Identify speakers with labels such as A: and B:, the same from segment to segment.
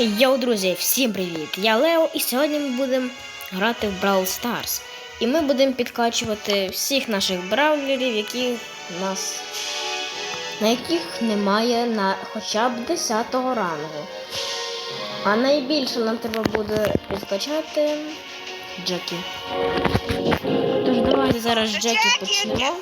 A: Йоу, друзі, всім привіт! Я Лео, і сьогодні ми будемо грати в Brawl Stars. І ми будемо підкачувати всіх наших бравлерів, які в нас, на яких немає на хоча б 10-го рангу. А найбільше нам треба буде підкачати Джекі. Тож давайте зараз Джекі почнемо.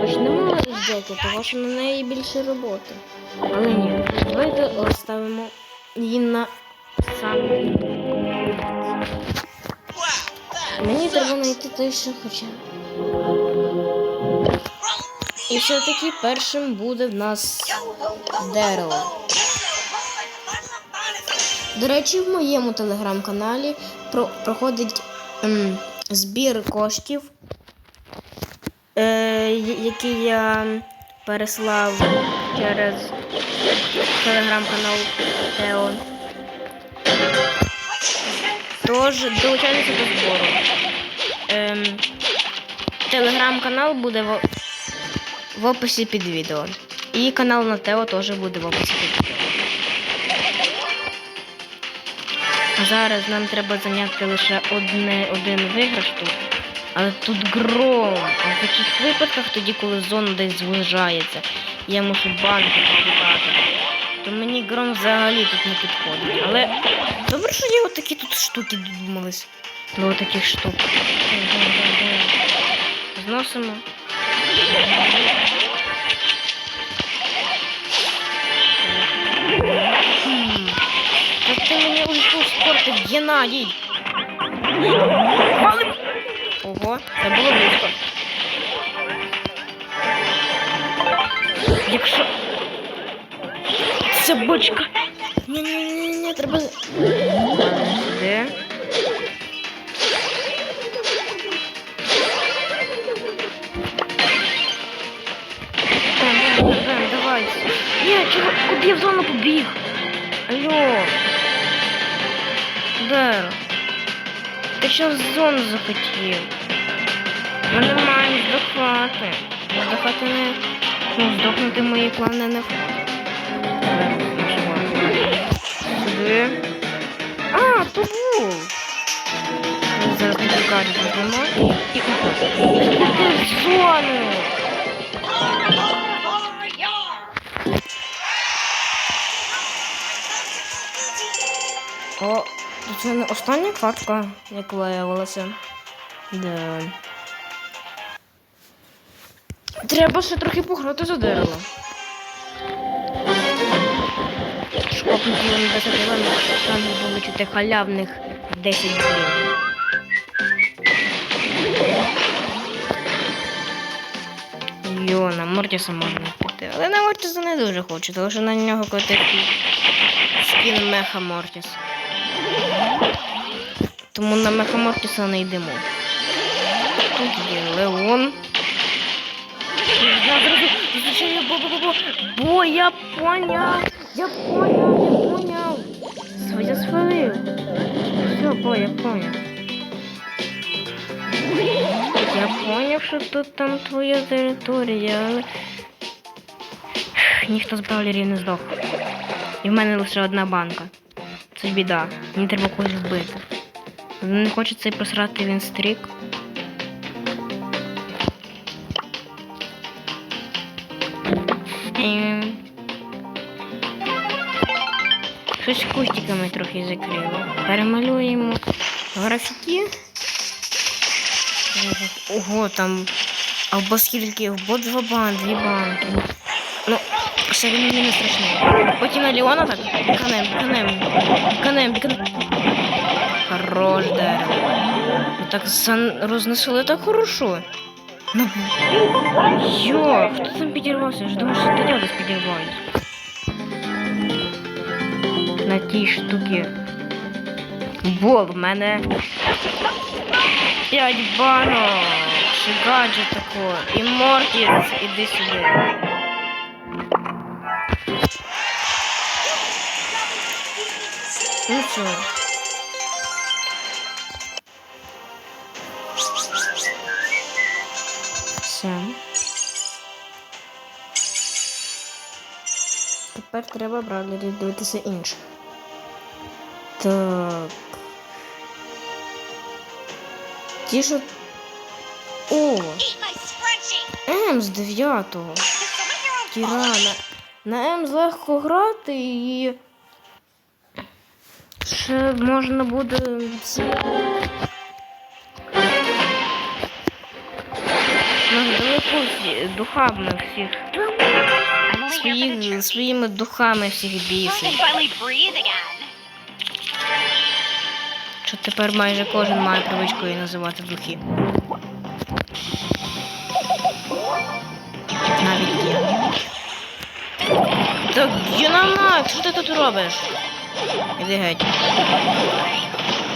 A: Почнемо з тому що на неї більше роботи. Але ні, давайте розставимо її на саме. Мені треба знайти той, що хоче. І все-таки першим буде в нас дерево. До речі, в моєму телеграм-каналі про, проходить ем, збір коштів, е, який я переслав через телеграм-канал Тео. Тож долучайтеся до збору. Ем, телеграм-канал буде в, в описі під відео. І канал на Тео теж буде в описі під відео. Зараз нам треба зайняти лише одне, один виграш тут. Але тут гром. А в таких випадках, тоді, коли зона десь звужається, я мушу банки шукати. То мені гром взагалі тут не підходить. Але добре, що є отакі тут штуки додумались. До отаких штук. Зносимо. Та ти мені ульту спортив, Геннадій. Валим! Ого, це було близько. Якщо. Це бочка. Ні-ні-ні, треба. Де? Бем, бем, бем, давай. Ні, чого? Куди я в зону побіг? Алло. Де? Що в зону захотів? Ми не маємо здохати. Здохати не. Ну, здохнути мої плани не. Сюди. А. Ми зараз не покажемо зламати. І купити. Ти зону! Це не остання катка, як виявилося. Да. Треба ще трохи пограти за дерево. Шкопнути йому 10 хвилин, шанс вилучити халявних 10 гривень. Йо, на Мортіса можна піти. Але на Мортіса не дуже хочу, тому що на нього котик скін Меха Мортіс. Тому на Мехаморпіса не йдемо. Тут є Леон. Я бо-бо-бо-бо. Бо я поняв. Я поняв, я поняв. Своя свалив. Все, бо я поняв. Я поняв, що тут там твоя територія, але ніхто з бравлерів не здох. І в мене лише одна банка. Це біда. Мені треба когось вбити. Не хоче цей просрати він стрік. Ем. Щось кустиками трохи закрило. Перемалюємо графіки. Ого, там. Або скільки, або два бан, дві банки. Ще він мені не страшний. Потім на Леона так. Канем, канем. Канем, канем. Хорош дерево. Ну так сан... рознесли так хорошо. Ну, йо, хто там підірвався? Я ж думав, що ти десь підірваюсь. На тій штуки. Бо в мене п'ять банок. Шигаджу тако. І Мортіс, іди сюди. Ну що? Все. Тепер треба бравлерів дивитися інших. Так. Ті, що. О! М з 9-го.
B: Did someone here on
A: Тірана. На М легко грати і ще можна буде. Далеко духами всіх
B: Своїх,
A: своїми духами всіх бісить. Що тепер майже кожен має привичку її називати духи. Навіть я. Так, Юнамак, що ти тут робиш? Іди геть.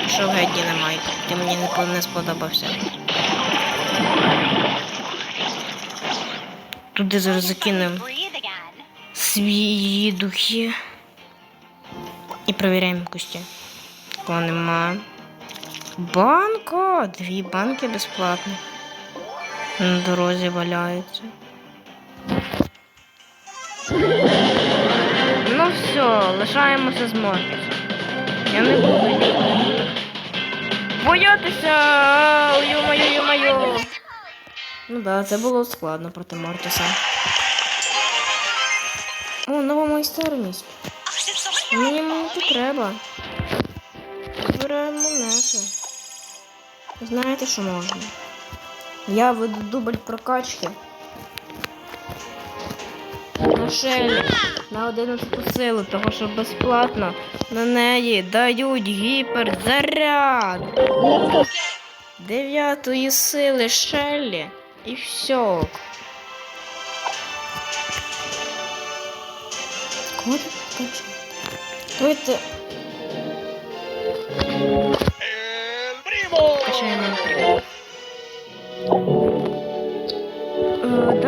A: Що геть, Дінамайк? Ти мені не, сподобався. Туди зараз
B: Breathe
A: свої духи. І перевіряємо кості. Такого нема. Банка! Дві банки безплатно. На дорозі валяються. Все, лишаємося з Мортисом. Я не буду боятися! Ю-маю, ю-маю! Ну да, це було складно проти Мортиса. О, нова майстерність. Мені
B: on
A: треба. Збираємо монети. Знаєте, що можна? Я веду дубль прокачки. Шелі на 11 силу, того що безплатно на неї дають гіперзаряд. Дев'ятої сили Шеллі і все. Кого ти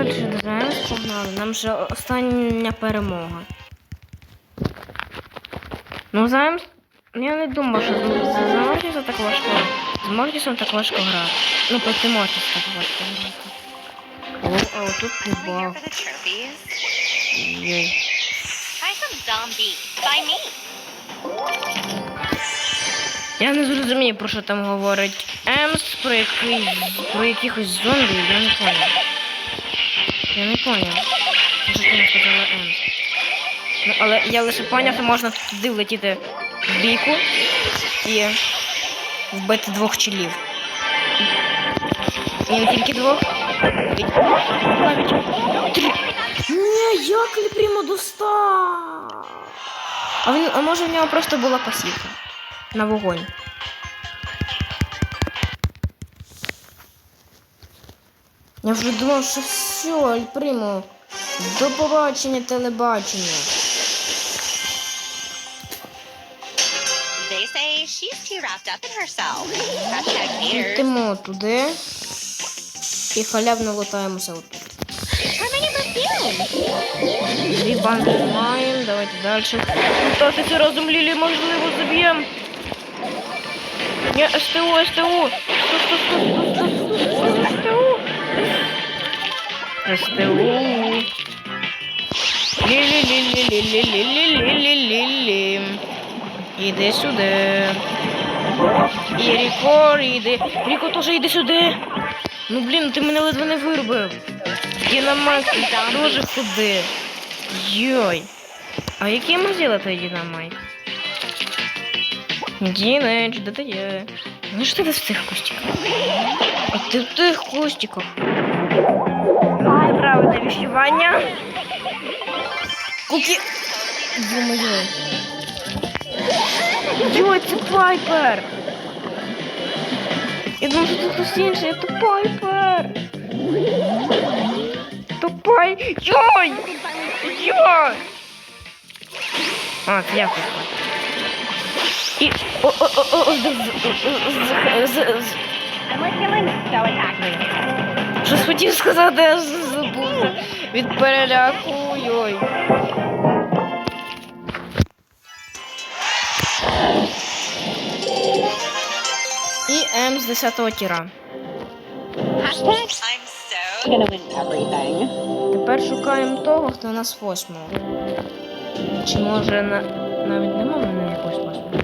A: Е, Далі погнали. Нам же остання перемога. Ну, зараз я не думав, що з Мортісом так важко. З Мортісом так важко грати. Ну, проти Мортіса так важко грати. О, а тут
B: I'm here
A: бах.
B: for the trophies.
A: Єй. Я не зрозумів, про що там говорить Емс, про який, про якихось зомбі, я не поняв. Я не поняв. Ти не сказала Емс. Ну, але я лише поняв, що можна туди влетіти в бійку і вбити двох чолів. І не тільки двох. Навіть три. Ні, як ли прямо достав? А, він, а може в нього просто була пасівка на вогонь. Я вже думав, що все, Альпримо. До побачення телебачення.
B: They say she's too wrapped up in herself.
A: Йдемо туди і халявно лутаємося отут. Дві банки маємо, давайте далі. Лутатися разом Лілі, можливо, заб'ємо. Ні, СТО, СТО. Стоп, стоп, стоп, стоп, стоп, Лі-лі-лі-лі-лі-лі-лі-лі-лі-лі. Іди сюди. І Ріко, іди. Ріко теж іди сюди. Ну блін, ти мене ледве не вирубив. Дінамайк теж ходи. Йой. А який ми зробили той динамайк? Дінеч, де ти є? Ну що ти в цих кустиках? А ти в тих кустиках. Правильне віщування. Куки. Ё-моё. Йой, це Пайпер! Я думаю, що тут хтось інший, це Пайпер! Тупай! Йой! Йой! А, це я Пайпер. І... О, о, о, о, з- з- з- з-. Щось хотів сказати, аж. Від переляку. Йой. І М з 10 тіра.
B: I'm so gonna win everything.
A: Тепер шукаємо того, хто у нас восьмого. Чи може на... навіть нема в мене якогось паспорту?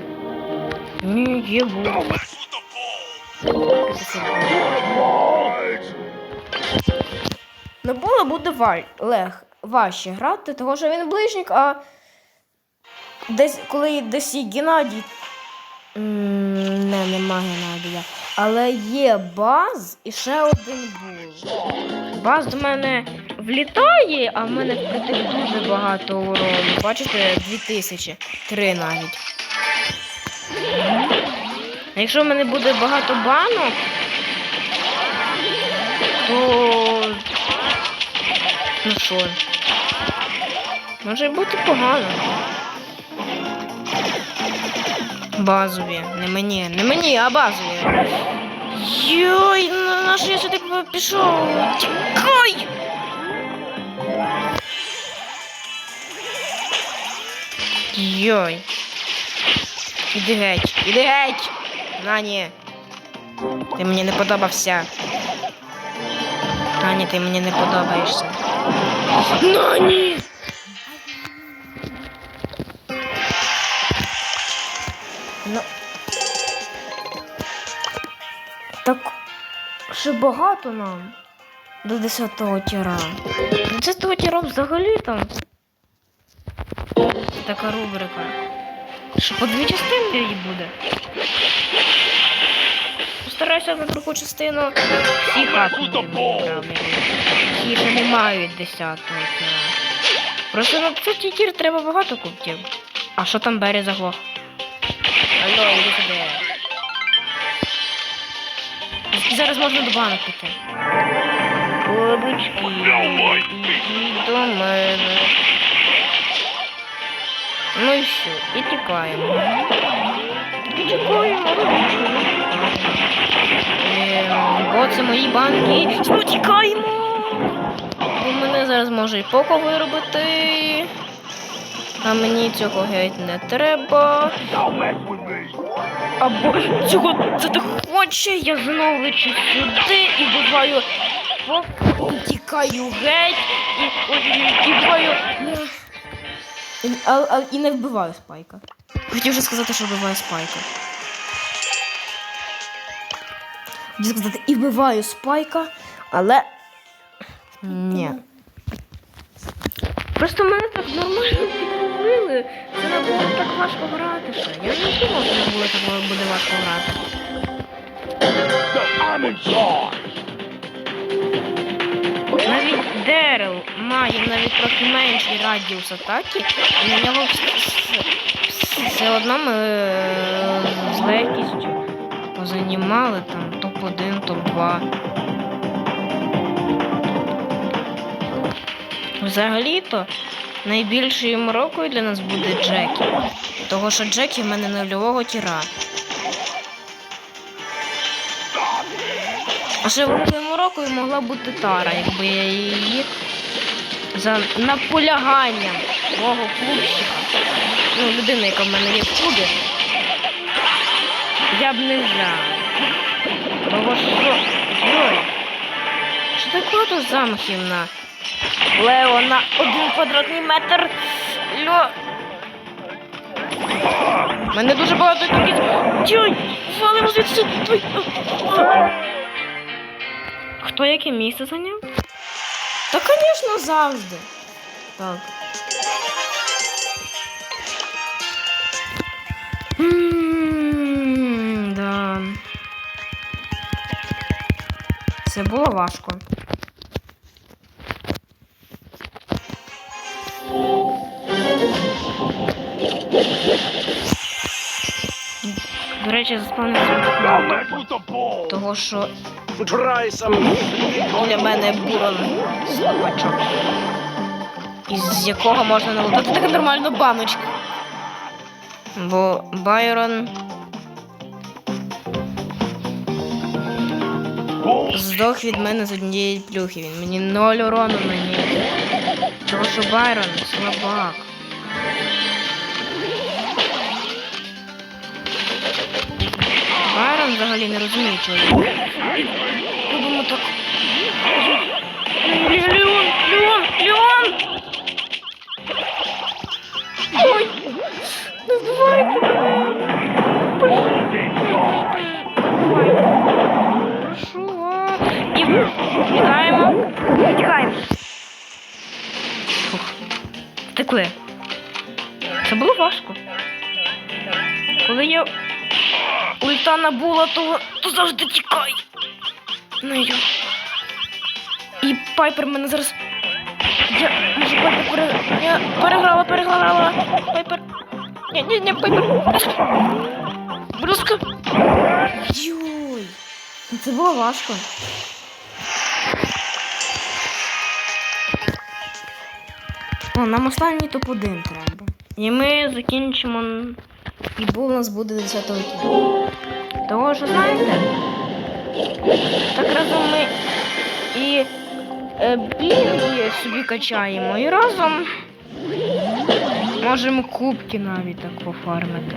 A: Ні, є був. На поле буде лег... важче грати, тому що він ближник, а десь, коли десь є Геннадій. Не, нема Геннадія. Але є баз і ще один був. Баз до мене влітає, а в мене впритик дуже багато урону. Бачите, 2000, три навіть. А якщо в мене буде багато банок, то. Що? Може бути погано. Базові. Не мені, не мені, а базові. Йой, на на що я сюди пішов? Тікай! Йой. Іди геть, іди геть! Нані. Ти мені не подобався. Нані, ти мені не подобаєшся. Нані! Ну. Так ще багато нам до 10-го тіра. До 10-го тіра взагалі там. Така рубрика. Що по дві частини її буде. Постараюся на другу частину всі хакнути Які не мають 10-го. Просто на цей тір треба багато кубків. А що там Бері заглох? Алло, іди сюди. Зараз можна до банок піти. Бабочки, ідіть до мене. Ну і все, і тікаємо. І тікаємо. Ем, бо це мої банки. Ну тікаємо. Бо мене зараз може і поко виробити. А мені цього геть не треба. Або цього це так хоче, я знову лечу сюди і буваю і тікаю геть, і, і, і буваю. І, а, а, і не вбиваю спайка. Хотів вже сказати, що вбиваю спайка. Хотів сказати, і вбиваю спайка, але. Ні. Просто мене так нормально підловили. Це не було так важко грати ще. Я не думав, що не було так буде важко грати.
C: I'm in charge.
A: Навіть Дерел має навіть трохи менший радіус атаки, і на нього вс- вс- все одно ми е, з легкістю позанімали там топ-1, топ-2. Взагалі-то найбільшою морокою для нас буде Джекі. Того що Джекі в мене нульового тіра. А ще великою морокою могла бути Тара, якби я її за наполяганням мого клубщика. Ну, людина, яка в мене є в клубі. Я б не взяв. Того що. Йой. Що так багато замахів на Лео на один квадратний метр. Льо. Мене дуже багато таких. Тьой! Валимо звідси! Хто яке місце зайняв? Та, звісно, завжди. Так. Да. Це було важко. До речі, заспавнився. Того, що біля мене бурон слабачок. Із якого можна налутати таку нормальну баночку. Бо Байрон здох від мене з однієї плюхи. Він мені ноль урону наніс. Того, що Байрон слабак. взагалі не розумію чоловіка. Будемо так. Леон! Леон! Леон! Ой! Да давай! Прошу вас! І втікаємо! Втікаємо! Втекли. Це було важко. Коли я ульта набула, то, то завжди тікай. Ну йо. І Пайпер мене зараз. Я може Пайпер пере... Я переграла, переграла. Пайпер. Ні, ні, ні, Пайпер. Ласка. Йой. Це було важко. О, нам останній топ-1 треба. І ми закінчимо. І був у нас буде 10 кіно. Того що знаєте? Так разом ми і е, собі качаємо, і разом можемо кубки навіть так пофармити.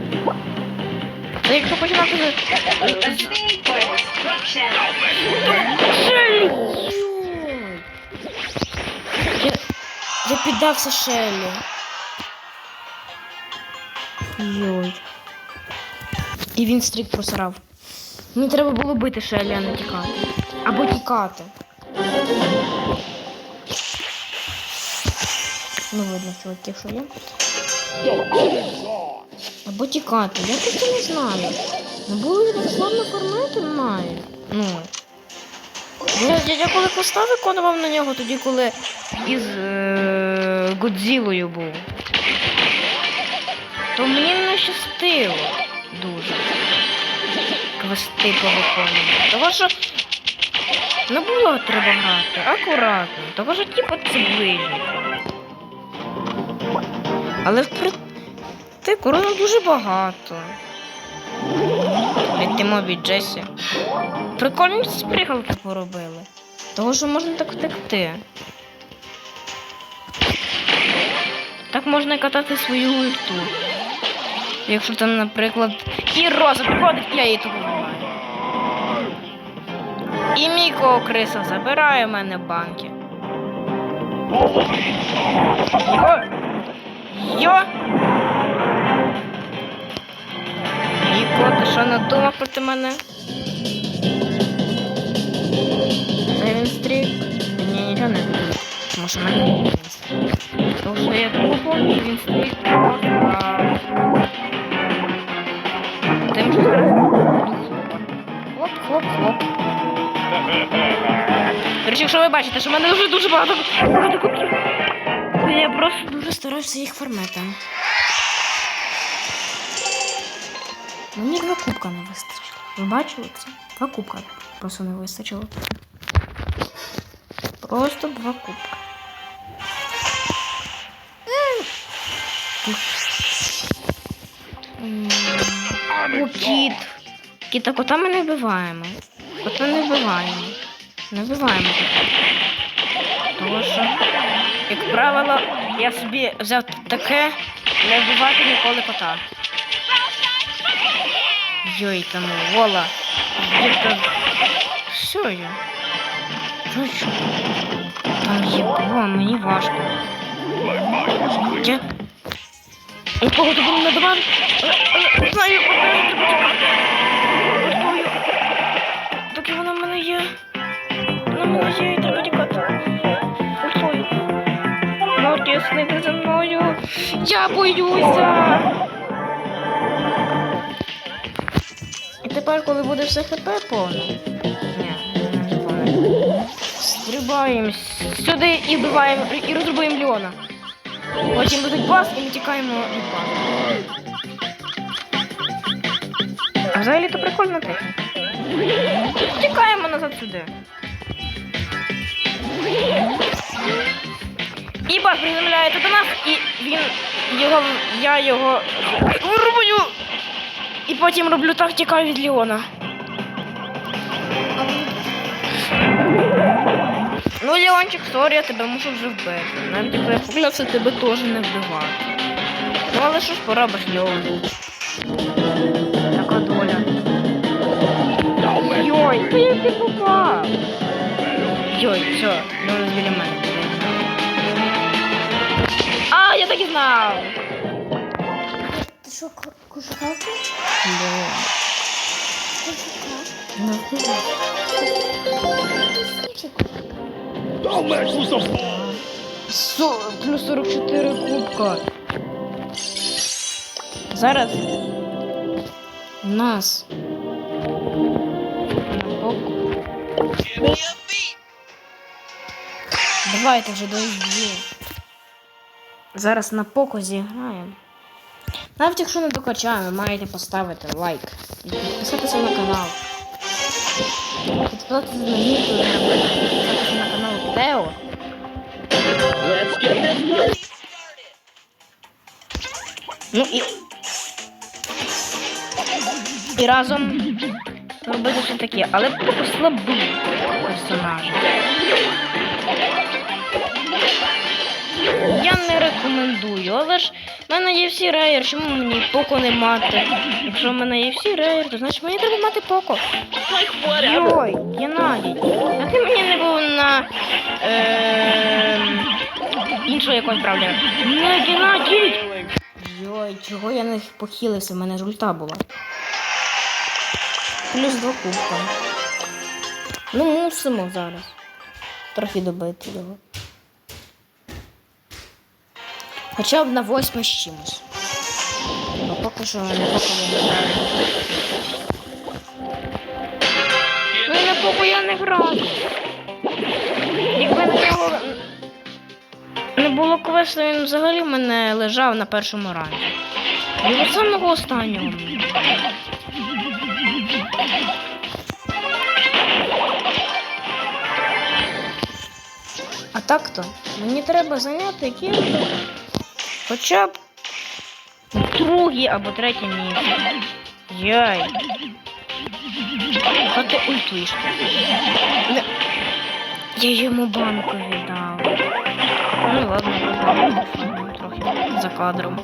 A: Та якщо починати. Я, я піддався Шелі. Йой. І він стрік просрав. Мені треба було бити Шелі, а не тікати. Або тікати. Ну, видно, чуваки, що є. Або тікати. Я просто не знаю. Не було від славно формати немає. Ну. Я, я, коли поста виконував на нього, тоді коли із е, Годзілою був. То мені не щастило дуже. Квести повиконувати. Того що не було треба грати, акуратно. Того що типу це. Але в ти корона дуже багато. Летимо від Джесі. Прикольні спрігалки поробили. Того, що можна так втекти. Так можна катати свою ульту. Якщо там, наприклад, і Роза приходить, я її тут вбиваю. І Міко криса забирає в мене банки. Йо! Йо! Міко, ти що надумав проти мене? Він стрік? Ні, нічого не. Тому мене він стрік. Тому що я тупо і він стрік. Хлоп, хлоп, хлоп. До речі, якщо ви бачите, що в мене вже дуже багато багато. Я просто дуже стараюся їх фармити. Мені два кубка не вистачило. Ви бачили це? Два кубка просто не вистачило. Просто два кубка. О, кіт. Кіта кота ми не вбиваємо. Кота не вбиваємо. Не вбиваємо кота. Тому що, як правило, я собі взяв таке не вбивати ніколи кота. Йой, там вола. Где-то... Що я? Що? Там є було, мені важко. Я... У кого то було надавав? Не знаю, одне Вона в мене є і треба тікати. Ультою. Моркіс, не йди за мною. Я боюся. І тепер, коли буде все хп повне. Стрибаємо сюди і вбиваємо, і розрубуємо Леона. Потім будуть бас і ми тікаємо від басу. А взагалі то прикольна техніка. Тікаємо назад сюди. І бас приземляється до нас, і він його. Я його вирубую. І потім роблю так, від Леона. Ну, Леончик, сорі, я тебе мушу вже вбити. Навіть якщо я поклявся тебе теж не вбивати. Ну, але що ж поробиш, Леон? Така доля. Йой, ти попав? Йой, все, я так і знав!
D: Ти що,
C: with the ball.
A: Со... Плюс 44 кубка. Зараз у нас. Давайте вже до її. Зараз на поко зіграємо. Навіть якщо не докачаємо, маєте поставити лайк і підписатися на канал. Підписатися на мій підписатися на канал Тео. Ну і. І разом робити все таке, але послабий персонажа. Я не рекомендую, але ж в мене є всі рейер, чому мені поко не мати? Якщо в мене є всі рейер, то значить мені треба мати поко. Йой, Геннадій, а ти мені не був на е, іншого якогось правда. Не Геннадій! Йой, чого я не похилився, в мене ж ульта була. Плюс два кубка. Ну, мусимо зараз. Трохи добити його. Хоча б на восьми з чимось. А поки що не поки я не граю. Ну на поки я не граю. Якби на нього не було квесту, він взагалі в мене лежав на першому ранці. І від самого останнього. А так-то мені треба зайняти якісь хоча б друге або третє місце. Яй. Що ти ультуєш? Я йому банку віддав. Ну ладно, трохи за кадром.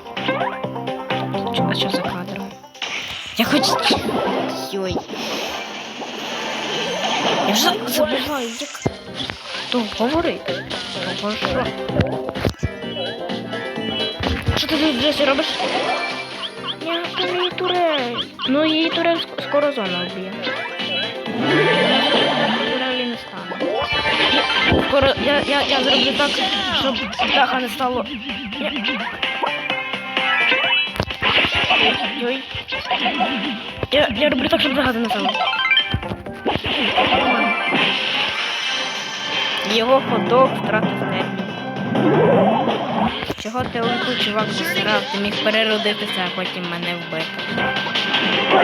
A: А що за кадром? Я хочу. Йой. Я вже забуваю, як то говорити. Того що. Що ти тут Джесі робиш? Я її турель. Ну її турель скоро зона вб'є. Турелі не стане. Скоро я, я, я зроблю так, щоб даха не стало. Я- Ой. Я, я роблю так, щоб даха не стало. Його ходок втратив термін. Чого ти ульту, чувак, засирав? Ти міг переродитися, а потім мене вбити.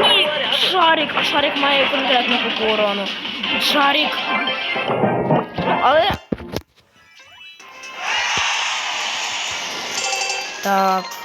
A: Ні, шарик, а шарик має конкретну таку урону. Шарик. Але. Так.